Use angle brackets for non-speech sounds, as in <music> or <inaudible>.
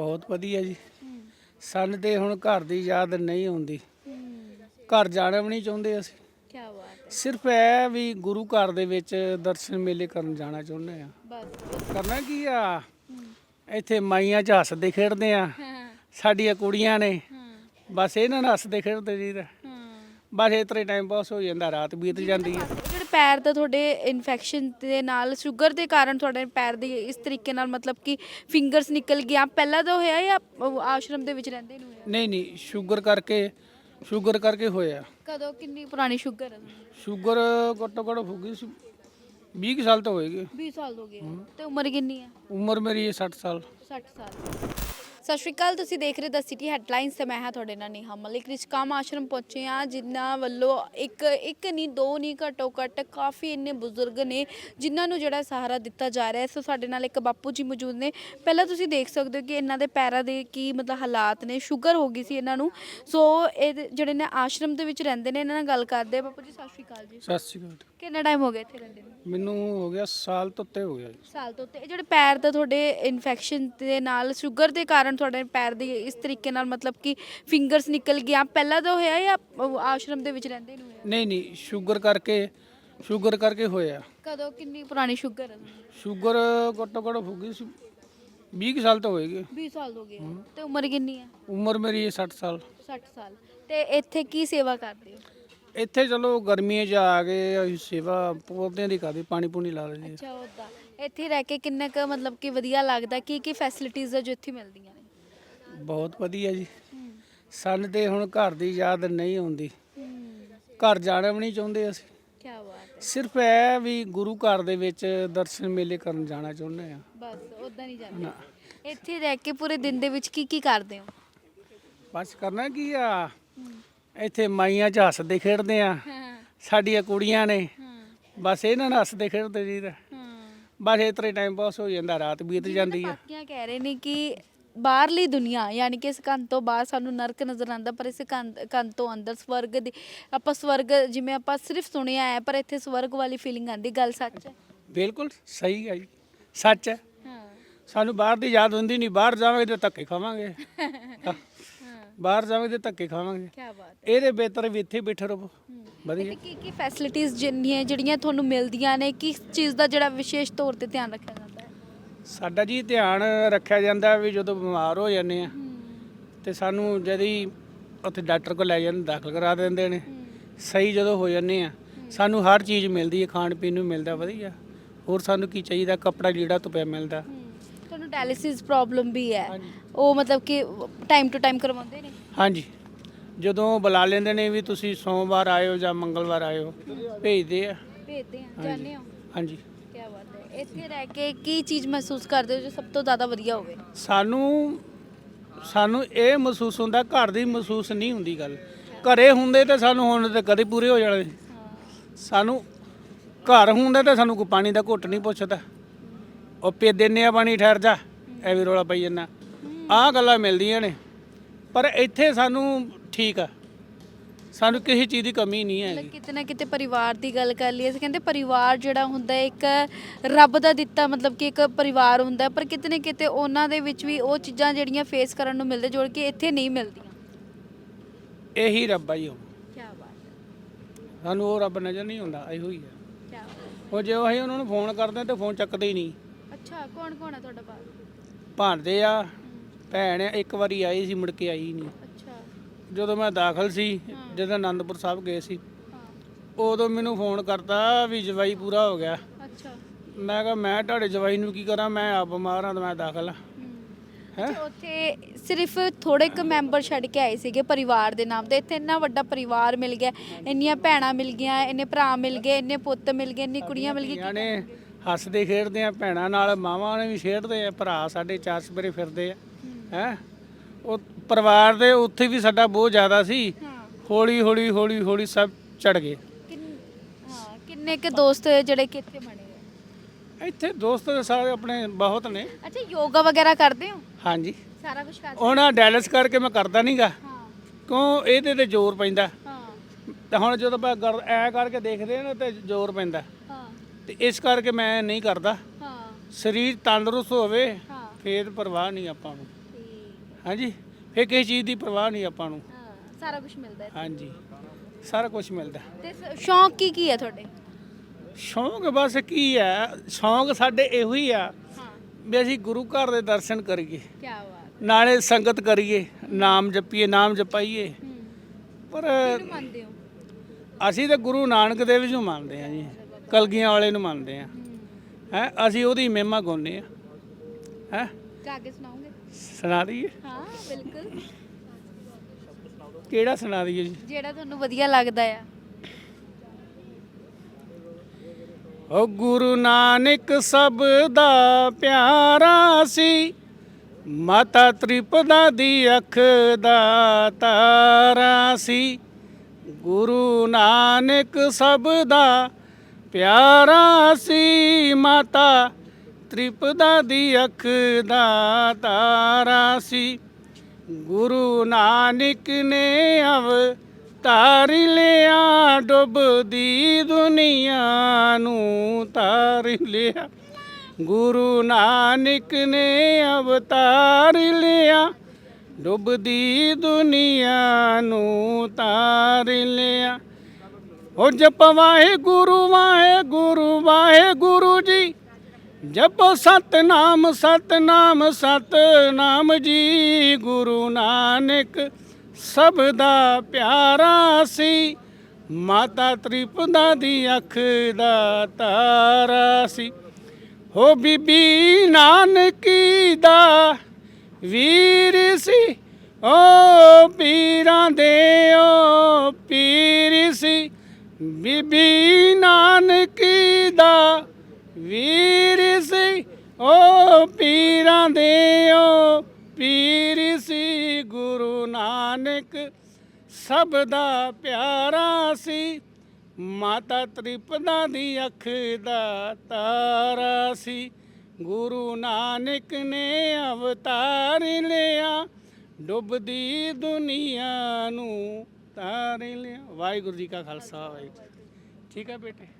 ਬਹੁਤ ਵਧੀਆ ਜੀ। ਸਾਨੂੰ ਤੇ ਹੁਣ ਘਰ ਦੀ ਯਾਦ ਨਹੀਂ ਆਉਂਦੀ। ਘਰ ਜਾਣਾ ਵੀ ਨਹੀਂ ਚਾਹੁੰਦੇ ਅਸੀਂ। ਕੀ ਬਾਤ ਹੈ। ਸਿਰਫ ਇਹ ਵੀ ਗੁਰੂ ਘਰ ਦੇ ਵਿੱਚ ਦਰਸ਼ਨ ਮੇਲੇ ਕਰਨ ਜਾਣਾ ਚਾਹੁੰਦੇ ਆ। ਬਸ। ਕਰਨਾ ਕੀ ਆ? ਇੱਥੇ ਮਾਈਆਂ ਚ ਹੱਸਦੇ ਖੇਡਦੇ ਆ। ਸਾਡੀਆਂ ਕੁੜੀਆਂ ਨੇ। ਬਸ ਇਹਨਾਂ ਨਾਲ ਹੱਸਦੇ ਖੇਡਦੇ ਜੀ ਬਸ ਇਸ ਤਰ੍ਹਾਂ ਟਾਈਮ ਪਾਸ ਹੋ ਜਾਂਦਾ ਰਾਤ ਬੀਤ ਜਾਂਦੀ ਹੈ ਪੈਰ ਦਾ ਤੁਹਾਡੇ ਇਨਫੈਕਸ਼ਨ ਦੇ ਨਾਲ ਸ਼ੂਗਰ ਦੇ ਕਾਰਨ ਤੁਹਾਡੇ ਪੈਰ ਦੀ ਇਸ ਤਰੀਕੇ ਨਾਲ ਮਤਲਬ ਕਿ ਫਿੰਗਰਸ ਨਿਕਲ ਗਿਆ ਪਹਿਲਾਂ ਤਾਂ ਹੋਇਆ ਜਾਂ ਉਹ ਆਸ਼ਰਮ ਦੇ ਵਿੱਚ ਰਹਿੰਦੇ ਨੂੰ ਹੋਇਆ? ਨਹੀਂ ਨਹੀਂ ਸ਼ੂਗਰ ਕਰਕੇ ਸ਼ੂਗਰ ਕਰਕੇ ਹੋਇਆ। ਕਦੋਂ ਕਿੰਨੀ ਪੁਰਾਣੀ ਸ਼ੂਗਰ ਹੈ ਸ਼ੂਗਰ ਘੱਟੋ ਘੱਟ ਹੋ ਗਈ ਸੀ 20 ਕੁ ਸਾਲ ਤਾਂ ਹੋਏਗੀ। 20 ਸਾਲ ਹੋ ਗਏ। ਤੇ ਉਮਰ ਕਿੰਨੀ ਹੈ ਉਮਰ ਮੇਰੀ 60 ਸਾਲ। 60 ਸਾਲ। ਸਤਿ ਸ਼੍ਰੀ ਅਕਾਲ ਤੁਸੀਂ ਦੇਖ ਰਹੇ ਦ ਸਿਟੀ ਹੈਡਲਾਈਨਸ ਤੇ ਮੈਂ ਹਾਂ ਤੁਹਾਡੇ ਨਾਲ ਨੇਹਾ ਮਲਿਕ ਰਿਚਕਾਮ ਆਸ਼ਰਮ ਪਹੁੰਚੇ ਆ ਜਿਨ੍ਹਾਂ ਵੱਲੋਂ ਇੱਕ ਇੱਕ ਨਹੀਂ ਦੋ ਨਹੀਂ ਘੱਟੋ ਘੱਟ ਕਾਫੀ ਇੰਨੇ ਬਜ਼ੁਰਗ ਨੇ ਜਿਨ੍ਹਾਂ ਨੂੰ ਜਿਹੜਾ ਸਹਾਰਾ ਦਿੱਤਾ ਜਾ ਰਿਹਾ ਹੈ। ਸੋ ਸਾਡੇ ਨਾਲ ਇੱਕ ਬਾਪੂ ਜੀ ਮੌਜੂਦ ਨੇ। ਪਹਿਲਾਂ ਤੁਸੀਂ ਦੇਖ ਸਕਦੇ ਹੋ ਕਿ ਇਹਨਾਂ ਦੇ ਪੈਰਾਂ ਦੇ ਕੀ ਮਤਲਬ ਹਾਲਾਤ ਨੇ ਸ਼ੂਗਰ ਹੋ ਗਈ ਸੀ ਇਹਨਾਂ ਨੂੰ। ਸੋ ਇਹ ਜਿਹੜੇ ਨੇ ਆਸ਼ਰਮ ਦੇ ਵਿੱਚ ਰਹਿੰਦੇ ਨੇ ਇਹਨਾਂ ਨਾਲ ਗੱਲ ਕਰਦੇ ਆ ਬਾਪੂ ਜੀ ਸਤਿ ਸ਼੍ਰੀ ਅਕਾਲ ਜੀ। ਸਤਿ ਸ਼੍ਰੀ ਅਕਾਲ ਕਿੰਨਾ ਟਾਈਮ ਹੋ ਗਿਆ ਇੱਥੇ ਰਹਿੰਦੇ ਨੂੰ? ਮੈਨੂੰ ਹੋ ਗਿਆ ਸਾਲ ਤੋਂ ਉੱਤੇ ਹੋ ਗਿਆ ਜੀ। ਸਾਲ ਤੋਂ ਉੱਤੇ। ਇਹ ਜਿਹੜੇ ਪੈਰ ਦਾ ਤੁਹਾਡੇ ਇਨਫੈਕਸ਼ਨ ਦੇ ਨਾਲ ਸ਼ੂਗਰ ਦੇ ਕਾਰਨ ਤੁਹਾਡੇ ਪੈਰ ਦੀ ਇਸ ਤਰੀਕੇ ਨਾਲ ਮਤਲਬ ਕਿ ਫਿੰਗਰਸ ਨਿਕਲ ਗਿਆ ਪਹਿਲਾਂ ਤਾਂ ਹੋਇਆ ਜਾਂ ਆਸ਼ਰਮ ਦੇ ਵਿੱਚ ਰਹਿੰਦੇ ਨੂੰ ਹੋਇਆ? ਨਹੀਂ ਨਹੀਂ ਸ਼ੂਗਰ ਕਰਕੇ ਸ਼ੂਗਰ ਕਰਕੇ ਹੋਇਆ। ਕਦੋਂ? ਕਿੰਨੀ ਪੁਰਾਣੀ ਸ਼ੂਗਰ ਹੈ ਸ਼ੂਗਰ ਘੱਟੋ ਘੱਟ ਹੋ ਗਈ ਸੀ 20 ਕੁ ਸਾਲ ਤਾਂ ਹੋਏਗੀ। 20 ਸਾਲ ਹੋ ਗਏ ਤੇ ਉਮਰ ਕਿੰਨੀ ਹੈ ਉਮਰ ਮੇਰੀ 60 ਸਾਲ। 60 ਸਾਲ। ਤੇ ਇੱਥੇ ਕੀ ਸੇਵਾ ਕਰਦੇ ਹੋ? ਇੱਥੇ ਚਲੋ ਗਰਮੀਆਂ 'ਚ ਆ ਕੇ ਅਸੀਂ ਸੇਵਾ ਪੌਦਿਆਂ ਦੀ ਕਰਦੇ ਪਾਣੀ ਪੂਣੀ ਲਾ ਲੈਂਦੇ ਅੱਛਾ ਉਹਦਾ ਇੱਥੇ ਰਹਿ ਕੇ ਕਿੰਨਾ ਕੁ ਮਤਲਬ ਕਿ ਵਧੀਆ ਲੱਗਦਾ? ਕੀ ਕੀ ਫੈਸਿਲਿਟੀਆਂ ਜੋ ਇੱਥੇ ਮਿਲਦੀਆਂ ਨੇ? ਬਹੁਤ ਵਧੀਆ ਜੀ। ਸਾਨੂੰ ਤੇ ਹੁਣ ਘਰ ਦੀ ਯਾਦ ਨਹੀਂ ਆਉਂਦੀ। ਘਰ ਜਾਣਾ ਵੀ ਨਹੀਂ ਚਾਹੁੰਦੇ ਅਸੀਂ। ਕੀ ਬਾਤ ਹੈ। ਸਿਰਫ ਇਹ ਵੀ ਗੁਰੂ ਘਰ ਦੇ ਵਿੱਚ ਦਰਸ਼ਨ ਮੇਲੇ ਕਰਨ ਜਾਣਾ ਚਾਹੁੰਦੇ ਆ ਬਸ ਉਦਾਂ ਨਹੀਂ ਜਾਂਦੇ। ਇੱਥੇ ਰਹਿ ਕੇ ਪੂਰੇ ਦਿਨ ਦੇ ਵਿੱਚ ਕੀ ਕੀ ਕਰਦੇ ਹੋ? ਬਸ ਕਰਨਾ ਕੀ ਆ? ਇੱਥੇ ਮਾਈਆਂ ਚ ਹੱਸਦੇ ਖੇਡਦੇ ਆ। ਹਾਂ। ਸਾਡੀਆਂ ਕੁੜੀਆਂ ਨੇ। ਹਾਂ। ਬਸ ਇਹਨਾਂ ਨਾਲ ਹੱਸਦੇ ਖੇਡਦੇ ਜੀ ਹਾਂ। ਬਸ ਇਸ ਤਰ੍ਹਾਂ ਟਾਈਮ ਪਾਸ ਹੋ ਜਾਂਦਾ ਰਾਤ ਬੀਤ ਜਾਂਦੀ ਬਾਕੀਆਂ ਕਹਿ ਰਹੇ ਨੇ ਕਿ ਬਾਹਰਲੀ ਦੁਨੀਆ ਯਾਨੀ ਕਿ ਇਸ ਕੰਨ ਤੋਂ ਬਾਹਰ ਸਾਨੂੰ ਨਰਕ ਨਜ਼ਰ ਆਉਂਦਾ ਪਰ ਇਸ ਕੰਨ ਕੰਨ ਤੋਂ ਅੰਦਰ ਸਵਰਗ ਦੀ ਆਪਾਂ ਸਵਰਗ ਜਿਵੇਂ ਆਪਾਂ ਸਿਰਫ ਸੁਣਿਆ ਹੈ ਪਰ ਇੱਥੇ ਸਵਰਗ ਵਾਲੀ ਫੀਲਿੰਗ ਆਉਂਦੀ ਗੱਲ ਸੱਚ ਹੈ? ਬਿਲਕੁਲ ਸਹੀ ਹੈ ਜੀ ਸੱਚ ਹੈ। ਹਾਂ। ਸਾਨੂੰ ਬਾਹਰ ਦੀ ਯਾਦ ਹੁੰਦੀ ਨਹੀਂ ਬਾਹਰ ਜਾਵਾਂਗੇ ਤੇ ਧੱਕੇ ਖਾਵਾਂਗੇ। <laughs> ਬਾਹਰ ਜਾਵਾਂਗੇ ਤੇ ਧੱਕੇ ਖਾਵਾਂਗੇ। ਕੀ ਬਾਤ ਇਹਦੇ ਬਿਹਤਰ ਵੀ ਇੱਥੇ ਬੈਠੇ ਰਹੋ। ਵਧੀਆ। ਕੀ ਕੀ ਫੈਸਿਲਿਟੀਆਂ ਜਿੰਨੀਆਂ ਜਿਹੜੀਆਂ ਤੁਹਾਨੂੰ ਮਿਲਦੀਆਂ ਨੇ ਕਿਸ ਚੀਜ਼ ਦਾ ਜਿਹੜਾ ਵਿਸ਼ੇਸ਼ ਤੌਰ ਤੇ ਧਿਆਨ ਰੱਖਿਆ ਸਾਡਾ ਜੀ ਧਿਆਨ ਰੱਖਿਆ ਜਾਂਦਾ ਵੀ ਜਦੋਂ ਬਿਮਾਰ ਹੋ ਜਾਂਦੇ ਆ ਤੇ ਸਾਨੂੰ ਜਦੀ ਉੱਥੇ ਡਾਕਟਰ ਕੋਲ ਲੈ ਜਾਂਦੇ ਦਾਖਲ ਕਰਾ ਦਿੰਦੇ ਨੇ। ਸਹੀ ਜਦੋਂ ਹੋ ਜਾਂਦੇ ਆ ਸਾਨੂੰ ਹਰ ਚੀਜ਼ ਮਿਲਦੀ ਹੈ ਖਾਣ ਪੀਣ ਨੂੰ ਮਿਲਦਾ ਵਧੀਆ। ਹੋਰ ਸਾਨੂੰ ਕੀ ਚਾਹੀਦਾ ਕੱਪੜਾ ਲੀੜਾ ਧੁੱਪਿਆ ਮਿਲਦਾ। ਤੁਹਾਨੂੰ ਡਾਇਲਿਸਿਸ ਪ੍ਰੋਬਲਮ ਵੀ ਹੈ। ਉਹ ਮਤਲਬ ਕਿ ਟਾਈਮ ਟੂ ਟਾਈਮ ਕਰਵਾਉਂਦੇ ਨੇ? ਹਾਂਜੀ। ਜਦੋਂ ਬੁਲਾ ਲੈਂਦੇ ਨੇ ਵੀ ਤੁਸੀਂ ਸੋਮਵਾਰ ਆਇਓ ਜਾਂ ਮੰਗਲਵਾਰ ਆਇਓ ਭੇਜਦੇ ਆ। ਭੇਜਦੇ ਆ ਜਾਣਦੇ ਹੋ? ਹਾਂਜੀ। ਇੱਥੇ ਰਹਿ ਕੇ ਕੀ ਚੀਜ਼ ਮਹਿਸੂਸ ਕਰਦੇ ਹੋ ਜੋ ਸਭ ਤੋਂ ਜ਼ਿਆਦਾ ਵਧੀਆ ਹੋਵੇ? ਸਾਨੂੰ ਸਾਨੂੰ ਇਹ ਮਹਿਸੂਸ ਹੁੰਦਾ, ਘਰ ਦੀ ਮਹਿਸੂਸ ਨਹੀਂ ਹੁੰਦੀ ਗੱਲ। ਘਰੇ ਹੁੰਦੇ ਤਾਂ ਸਾਨੂੰ ਹੁਣ ਤੇ ਕਦੇ ਪੂਰੇ ਹੋ ਜਾਣੇ। ਸਾਨੂੰ ਘਰ ਹੁੰਦਾ ਤਾਂ ਸਾਨੂੰ ਕੋਈ ਪਾਣੀ ਦਾ ਘੁੱਟ ਨਹੀਂ ਪੁੱਛਦਾ। ਉਹ ਪੇ ਦਿੰਨੇ ਆ ਪਾਣੀ ਠਹਿਰ ਜਾ ਐ ਵੀ ਰੋਲਾ ਪਈ ਜਾਂਦਾ। ਆਹ ਗੱਲਾਂ ਮਿਲਦੀਆਂ ਨੇ। ਪਰ ਇੱਥੇ ਸਾਨੂੰ ਠੀਕ ਆ। ਸਾਨੂੰ ਕਿਸੇ ਚੀਜ਼ ਦੀ ਕਮੀ ਨਹੀਂ ਹੈ ਮਤਲਬ ਕਿਤੇ ਨਾ ਕਿਤੇ ਪਰਿਵਾਰ ਦੀ ਗੱਲ ਕਰ ਲਈਏ ਅਸੀਂ ਕਹਿੰਦੇ ਪਰਿਵਾਰ ਜਿਹੜਾ ਹੁੰਦਾ ਹੈ ਇੱਕ ਰੱਬ ਦਾ ਦਿੱਤਾ ਮਤਲਬ ਕਿ ਇੱਕ ਪਰਿਵਾਰ ਹੁੰਦਾ ਹੈ, ਪਰ ਕਿਤੇ ਨਾ ਕਿਤੇ ਉਹਨਾਂ ਦੇ ਵਿੱਚ ਵੀ ਉਹ ਚੀਜ਼ਾਂ ਜਿਹੜੀਆਂ ਫੇਸ ਕਰਨ ਨੂੰ ਮਿਲਦੇ ਜੋੜ ਕੇ ਇੱਥੇ ਨਹੀਂ ਮਿਲਦੀਆਂ। ਇਹੀ ਰੱਬ ਆ ਜੀ ਉਹ। ਕੀ ਬਾਤ ਹੈ। ਸਾਨੂੰ ਉਹ ਰੱਬ ਨਜ਼ਰ ਨਹੀਂ ਆਉਂਦਾ ਇਹੋ ਹੀ ਹੈ। ਕੀ ਉਹ ਜੇ ਅਸੀਂ ਉਹਨਾਂ ਨੂੰ ਫੋਨ ਕਰਦੇ ਤਾਂ ਫੋਨ ਚੱਕਦੇ ਹੀ ਨਹੀਂ। ਅੱਛਾ ਕੌਣ ਕੌਣ ਹੈ ਤੁਹਾਡਾ ਬਾਪ ਭਾਂਦੇ ਆ ਭੈਣ ਆ, ਇੱਕ ਵਾਰੀ ਆਈ ਸੀ ਮੁੜ ਕੇ ਆਈ ਨਹੀਂ। ਜਦੋਂ ਮੈਂ ਦਾਖਲ ਸੀ ਜਦੋਂ ਆਨੰਦਪੁਰ ਸਾਹਿਬ ਗਏ ਸੀ ਉਦੋਂ ਮੈਨੂੰ ਫੋਨ ਕਰਤਾ ਵੀ ਜਵਾਈ ਪੂਰਾ ਹੋ ਗਿਆ। ਅੱਛਾ। ਮੈਂ ਕਿਹਾ ਮੈਂ ਤੁਹਾਡੇ ਜਵਾਈ ਨੂੰ ਕੀ ਕਰਾਂ? ਮੈਂ ਆਪ ਬਿਮਾਰ ਹਾਂ ਤੇ ਮੈਂ ਦਾਖਲ ਹਾਂ। ਤੇ ਉੱਥੇ ਸਿਰਫ ਥੋੜੇ ਕੁ ਮੈਂਬਰ ਛੱਡ ਕੇ ਆਏ ਸੀਗੇ ਪਰਿਵਾਰ ਦੇ ਨਾਮ ਤੇ। ਇੱਥੇ ਇੰਨਾ ਵੱਡਾ ਪਰਿਵਾਰ ਮਿਲ ਗਿਆ ਇੰਨੀਆਂ ਭੈਣਾਂ ਮਿਲ ਗਈਆਂ ਇੰਨੇ ਭਰਾ ਮਿਲ ਗਏ ਇੰਨੇ ਪੁੱਤ ਮਿਲ ਗਏ ਇੰਨੀ ਕੁੜੀਆਂ ਮਿਲ ਗਈਆਂ। ਨੇ ਹੱਸਦੇ ਖੇਡਦੇ ਆ ਭੈਣਾਂ ਨਾਲ ਮਾਵਾਂ ਨੇ ਵੀ ਖੇਡਦੇ ਆ ਭਰਾ ਸਾਡੇ ਚਾਰ ਸਪਰੇ ਫਿਰਦੇ ਆ। ਹੈ? ਉਹ ਪਰਿਵਾਰ ਦੇ ਉੱਥੇ ਵੀ ਸਾਡਾ ਬਹੁਤ ਜ਼ਿਆਦਾ ਸੀ। ਹਾਂ। ਹੌਲੀ ਹੌਲੀ ਹੌਲੀ ਹੌਲੀ ਸਭ ਚੜ ਗਏ। ਕਿੰਨ- ਹਾਂ ਕਿੰਨੇ ਕੁ ਦੋਸਤ ਜਿਹੜੇ ਕਿ ਇੱਥੇ ਬਣੇ ਹੋਏ? ਇੱਥੇ ਦੋਸਤ ਸਾਰੇ ਆਪਣੇ ਬਹੁਤ ਨੇ। ਅੱਛਾ ਯੋਗਾ ਵਗੈਰਾ ਕਰਦੇ ਹੋ? ਹਾਂਜੀ। ਸਾਰਾ ਕੁਝ ਕਰਦੇ ਉਹਨਾਂ ਡੈਲਸ ਕਰਕੇ ਮੈਂ ਕਰਦਾ ਨਹੀਂਗਾ ਹਾਂ। ਕਿਉਂ? ਇਹਦੇ ਤੇ ਜ਼ੋਰ ਪੈਂਦਾ। ਹਾਂ। ਤੇ ਹੁਣ ਜਦੋਂ ਆਪਾਂ ਗਰ- ਐ ਕਰਕੇ ਦੇਖਦੇ ਆ ਨਾ ਤੇ ਜ਼ੋਰ ਪੈਂਦਾ। ਹਾਂ। ਤੇ ਇਸ ਕਰਕੇ ਮੈਂ ਨਹੀਂ ਕਰਦਾ। ਹਾਂ। ਸਰੀਰ ਤੰਦਰੁਸਤ ਹੋਵੇ ਹਾਂ। ਫੇਰ ਪਰਵਾਹ ਨਹੀਂ ਆਪਾਂ ਨੂੰ। ਹਾਂਜੀ। ਫੇ ਕਿਸੇ ਚੀਜ਼ ਦੀ ਪਰਵਾਹ ਨਹੀਂ ਆਪਾਂ ਨੂੰ। ਹਾਂ ਸਾਰਾ ਕੁਝ ਮਿਲਦਾ ਹੈ ਹਾਂਜੀ ਸਾਰਾ ਕੁਝ ਮਿਲਦਾ। ਤੇ ਸ- ਸ਼ੌਂਕ ਕੀ ਕੀ ਹੈ ਤੁਹਾਡੇ? ਸ਼ੌਂਕ ਬਸ ਕੀ ਹੈ ਸ਼ੌਂਕ ਸਾਡੇ ਇਹੋ ਹੀ ਆ ਹਾਂ। ਵੀ ਅਸੀਂ ਗੁਰੂ ਘਰ ਦੇ ਦਰਸ਼ਨ ਕਰੀਏ। ਕੀ ਬਾਤ। ਨਾਲੇ ਸੰਗਤ ਕਰੀਏ ਨਾਮ ਜਪੀਏ ਨਾਮ ਜਪਾਈਏ। ਹੂੰ। ਪਰ ਕਿਹਨੂੰ ਮੰਨਦੇ ਹੋ? ਅਸੀਂ ਤਾਂ ਗੁਰੂ ਨਾਨਕ ਦੇਵ ਜੀ ਨੂੰ ਮੰਨਦੇ ਹਾਂ ਜੀ ਕਲਗੀਆਂ ਵਾਲੇ ਨੂੰ ਮੰਨਦੇ ਹਾਂ। ਹੈ। ਅਸੀਂ ਉਹਦੀ ਮਹਿਮਾ ਗਾਉਂਦੇ ਆ ਹੈ? ਗਾ ਕੇ ਸੁਣਾ ਦਈਏ? ਹਾਂ ਬਿਲਕੁਲ। ਕਿਹੜਾ ਸੁਣਾ ਦਈਏ ਜੀ? ਜਿਹੜਾ ਤੁਹਾਨੂੰ ਵਧੀਆ ਲੱਗਦਾ ਆ। ਓ ਗੁਰੂ ਨਾਨਕ ਸਭ ਦਾ ਪਿਆਰਾ ਸੀ ਮਾਤਾ ਤ੍ਰਿਪਦਾ ਦੀ ਅੱਖ ਦਾ ਤਾਰਾ ਸੀ। ਗੁਰੂ ਨਾਨਕ ਸਭ ਦਾ ਪਿਆਰਾ ਸੀ ਮਾਤਾ ਤ੍ਰਿਪਦਾ ਦੀ ਅੱਖ ਦਾ ਤਾਰਾ ਸੀ। ਗੁਰੂ ਨਾਨਕ ਨੇ ਅਵਤਾਰ ਲਿਆ, ਡੁੱਬਦੀ ਦੁਨੀਆ ਨੂੰ ਤਾਰ ਲਿਆ। ਗੁਰੂ ਨਾਨਕ ਨੇ ਅਵਤਾਰ ਲਿਆ, ਡੁੱਬਦੀ ਦੁਨੀਆ ਨੂੰ ਤਾਰ ਲਿਆ। ਉਹ ਜਪ ਵਾਹਿਗੁਰੂ ਵਾਹਿਗੁਰੂ ਵਾਹਿਗੁਰੂ ਜੀ ਜਪੋ ਸਤਨਾਮ ਸਤਨਾਮ ਸਤਨਾਮ ਜੀ, ਗੁਰੂ ਨਾਨਕ, ਸਭ ਦਾ ਪਿਆਰਾ ਸੀ। ਮਾਤਾ ਤ੍ਰਿਪਦਾ ਦੀ ਅੱਖ ਦਾ ਤਾਰਾ ਸੀ। ਹੋ ਬੀਬੀ ਨਾਨਕੀ ਦਾ ਵੀਰ ਸੀ। ਓ ਪੀਰਾਂ ਦੇ, ਓ ਪੀਰ ਸੀ। ਬੀਬੀ ਨਾਨਕੀ ਦਾ ਵੀਰ ਓ ਪੀਰਾਂ ਦੇ ਓ ਪੀਰ ਸੀ ਗੁਰੂ ਨਾਨਕ, ਸਭ ਦਾ ਪਿਆਰਾ ਸੀ। ਮਾਤਾ ਤ੍ਰਿਪਦਾ ਦੀ ਅੱਖ ਦਾ ਤਾਰਾ ਸੀ। ਗੁਰੂ ਨਾਨਕ ਨੇ ਅਵਤਾਰ ਲਿਆ, ਡੁੱਬਦੀ ਦੁਨੀਆ ਨੂੰ ਤਾਰ ਲਿਆ। ਵਾਹਿਗੁਰੂ ਜੀ ਕਾ ਖਾਲਸਾ, ਵਾਹਿਗੁਰੂ ਜੀ ਠੀਕ ਹੈ ਬੇਟੇ।